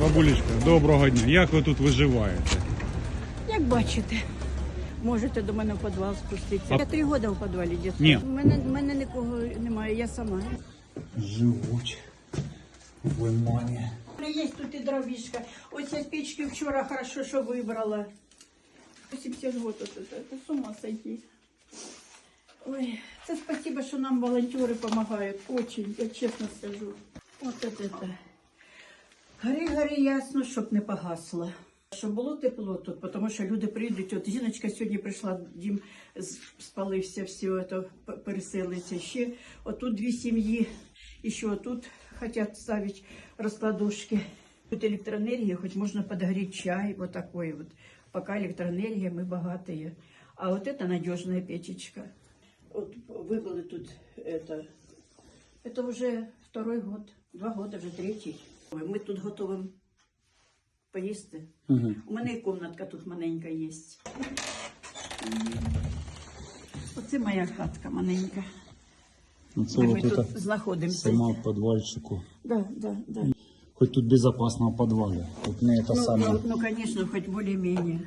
Бабулечка, доброго дня. Як ви тут виживаєте? Як бачите, можете до мене в підвал спуститися. Я три роки в підвалі. Ні. У мене, мене нікого немає, я сама. Живуть в лимані. Є тут і дровішка. Ось я з вчора хорошо, що вибрала. 80 років, це, це з ума сойти. Ой, це спасибо, що нам волонтери допомагають. Очень, я чесно скажу. От це. Гори, гори ясно, щоб не погасло. Щоб було тепло тут, тому що люди прийдуть. От жіночка сьогодні прийшла, дім з- спалився, все це п- переселиться. Ще отут дві сім'ї, і ще отут хочуть ставити розкладушки. Тут електроенергія, хоч можна подогреть чай, вот такой вот. Пока электроэнергия, мы богатые. А вот это надежная печечка. Вот выбрали тут это. Это уже второй год, два года, вже третій. Ми тут готовим поїсти. Угу. У мене і комнатка тут маленька є. Оце моя хатка маленька. Ну, Це ми тут знаходимося. сама в підвальчику. Да, да, да. Хоч тут безпечно в підвалі. Тут не Ну, саме. ну, ну, конечно, хоть более-менее.